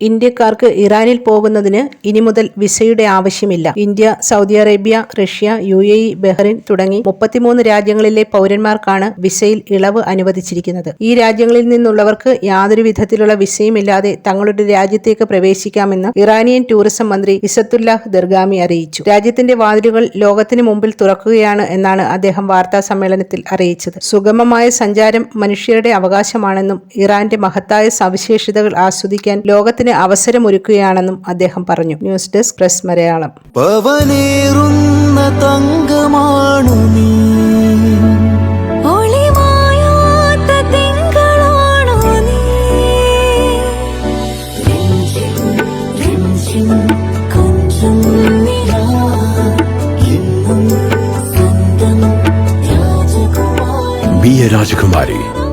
ഇന്ത്യക്കാർക്ക് ഇറാനിൽ പോകുന്നതിന് ഇനി മുതൽ വിസയുടെ ആവശ്യമില്ല. India Saudi Arabia Russia U A E Bahrain തുടങ്ങി മുപ്പത്തിമൂന്ന് രാജ്യങ്ങളിലെ പൗരന്മാർക്കാണ് വിസയിൽ ഇളവ് അനുവദിച്ചിരിക്കുന്നത്. ഈ രാജ്യങ്ങളിൽ നിന്നുള്ളവർക്ക് യാതൊരു വിധത്തിലുള്ള വിസയുമില്ലാതെ തങ്ങളുടെ രാജ്യത്തേക്ക് പ്രവേശിക്കാമെന്ന് ഇറാനിയൻ ടൂറിസം മന്ത്രി ഇസത്തുല്ലാഹ് ദർഗാമി അറിയിച്ചു. രാജ്യത്തിന്റെ വാതിലുകൾ ലോകത്തിന് മുമ്പിൽ തുറക്കുകയാണ് എന്നാണ് അദ്ദേഹം വാർത്താ സമ്മേളനത്തിൽ അറിയിച്ചത്. സുഗമമായ സഞ്ചാരം മനുഷ്യരുടെ അവകാശമാണെന്നും ഇറാന്റെ മഹത്തായ സവിശേഷതകൾ ആസ്വദിക്കാൻ ലോകത്തിന് അവസരമൊരുക്കുകയാണെന്നും അദ്ദേഹം പറഞ്ഞു. News desk press Malayalam. രാജകുമാരി തങ്കമാണു നീ. ഒളിമായാത്ത